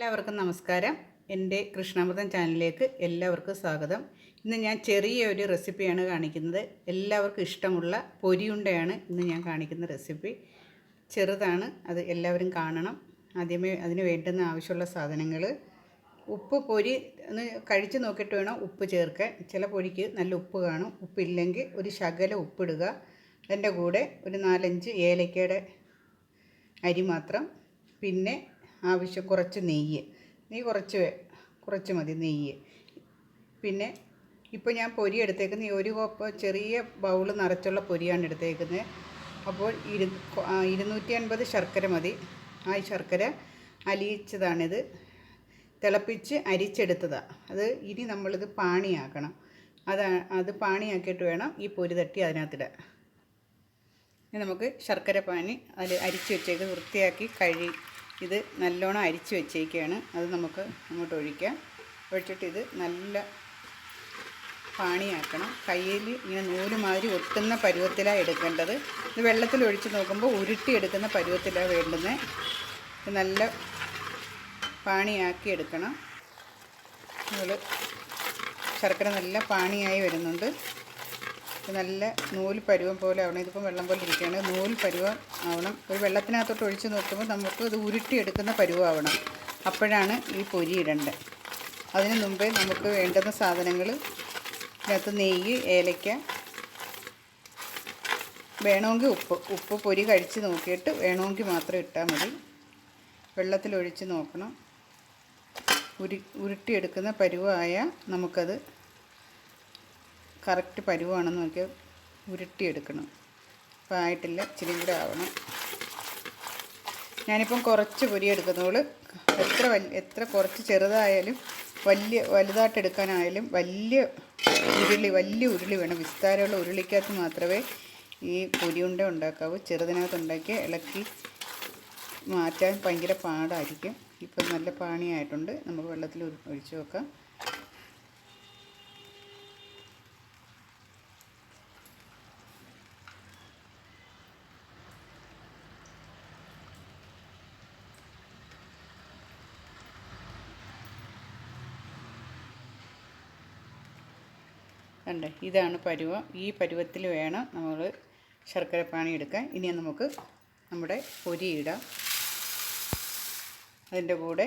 എല്ലാവർക്കും നമസ്കാരം. എന്റെ കൃഷ്ണാമൃതം ചാനലിലേക്ക് എല്ലാവർക്കും സ്വാഗതം. ഇന്ന് ഞാൻ ചെറിയൊരു റെസിപ്പിയാണ് കാണിക്കുന്നത്. എല്ലാവർക്കും ഇഷ്ടമുള്ള പൊരിയുണ്ടയാണ് ഇന്ന് ഞാൻ കാണിക്കുന്ന റെസിപ്പി. ചെറുതാണ് അത് എല്ലാവരും കാണണം. ആദ്യമേ അതിന് വേണ്ടുന്ന ആവശ്യമുള്ള സാധനങ്ങൾ. ഉപ്പ് പൊരി ഒന്ന് കഴിച്ച് നോക്കിയിട്ട് വേണം ഉപ്പ് ചേർക്കാൻ. ചില പൊരിക്ക് നല്ല ഉപ്പ് കാണും. ഉപ്പില്ലെങ്കിൽ ഒരു ശകലം ഉപ്പിടുക. അതിന്റെ കൂടെ ഒരു നാലഞ്ച് ഏലക്കയുടെ അരി മാത്രം. പിന്നെ ആവശ്യം കുറച്ച് നെയ്യ്. നീ കുറച്ച് കുറച്ച് മതി നെയ്യ്. പിന്നെ ഇപ്പോൾ ഞാൻ പൊരി എടുത്തേക്കുന്ന ഈ ഒരു കോപ്പ് ചെറിയ ബൗൾ നിറച്ചുള്ള പൊരിയാണ് എടുത്തേക്കുന്നത്. അപ്പോൾ ഇരു ഇരുന്നൂറ്റി അൻപത് ശർക്കര മതി. ആ ശർക്കര അലിയിച്ചതാണിത്. തിളപ്പിച്ച് അരിച്ചെടുത്തതാണ് അത് ഇനി നമ്മളിത് പാണിയാക്കണം. അത് അത് പാണിയാക്കിയിട്ട് വേണം ഈ പൊരി തട്ടി അതിനകത്തിടാൻ. ഇനി നമുക്ക് ശർക്കര പാനി അതിൽ അരിച്ച് വെച്ചേക്ക് വൃത്തിയാക്കി കഴി ഇത് നല്ലോണം അരിച്ച് വെച്ചേക്കാണ്. അത് നമുക്ക് അങ്ങോട്ട് ഒഴിക്കാം. ഒഴിച്ചിട്ട് ഇത് നല്ല പാണിയാക്കണം. കയ്യിൽ ഇങ്ങനെ നൂൽ മാതിരി ഒട്ടുന്ന പരുവത്തിലാണ് എടുക്കേണ്ടത്. ഇത് വെള്ളത്തിൽ ഒഴിച്ച് നോക്കുമ്പോൾ ഉരുട്ടി എടുക്കുന്ന പരുവത്തിലാണ് വേണ്ടുന്നത് ഇത് നല്ല പാണിയാക്കി എടുക്കണം. നമ്മൾ ശർക്കര നല്ല പാണിയായി വരുന്നുണ്ട്. നല്ല നൂൽ പരുവം പോലെ ആവണം. ഇതിപ്പം വെള്ളം പോലെ ഇരിക്കുകയാണ്. നൂൽ പരുവം ആവണം. ഒരു വെള്ളത്തിനകത്തോട്ട് ഒഴിച്ച് നോക്കുമ്പോൾ നമുക്ക് ഇത് ഉരുട്ടിയെടുക്കുന്ന പരുവമാവണം അപ്പോഴാണ് ഈ പൊരി ഇടേണ്ടത്. അതിന് മുമ്പേ നമുക്ക് വേണ്ടുന്ന സാധനങ്ങൾ ഇതിനകത്ത് നെയ്യ് ഏലയ്ക്ക വേണമെങ്കിൽ ഉപ്പ്. ഉപ്പ് പൊരി കഴിച്ച് നോക്കിയിട്ട് വേണമെങ്കിൽ മാത്രം ഇട്ടാൽ മതി. വെള്ളത്തിലൊഴിച്ച് നോക്കണം. ഉരു ഉരുട്ടിയെടുക്കുന്ന പരുവായ നമുക്കത് കറക്റ്റ് പരുവാണെന്ന് നോക്കിയാൽ ഉരുട്ടിയെടുക്കണം. അപ്പോൾ ആയിട്ടില്ല ഇച്ചിരി കൂടെ ആവണം. ഞാനിപ്പം കുറച്ച് പൊരി എടുക്കുന്നോൾ എത്ര വലിയ എത്ര കുറച്ച് ചെറുതായാലും വലിയ വലുതായിട്ട് എടുക്കാനായാലും വലിയ ഉരുളി വലിയ ഉരുളി വേണം. വിസ്താരമുള്ള ഉരുളിക്കകത്ത് മാത്രമേ ഈ പൊരിയുണ്ട ഉണ്ടാക്കാവൂ. ചെറുതിനകത്ത് ഉണ്ടാക്കി ഇളക്കി മാറ്റാൻ ഭയങ്കര പാടായിരിക്കും. ഇപ്പം നല്ല പാണിയായിട്ടുണ്ട്. നമുക്ക് വെള്ളത്തിൽ ഒഴിച്ച് വെക്കാം ഉണ്ട് ഇതാണ് പരുവം. ഈ പരുവത്തിൽ വേണം നമ്മൾ ശർക്കര എടുക്കാൻ. ഇനി നമുക്ക് നമ്മുടെ പൊരിയിടാം അതിന്റെ കൂടെ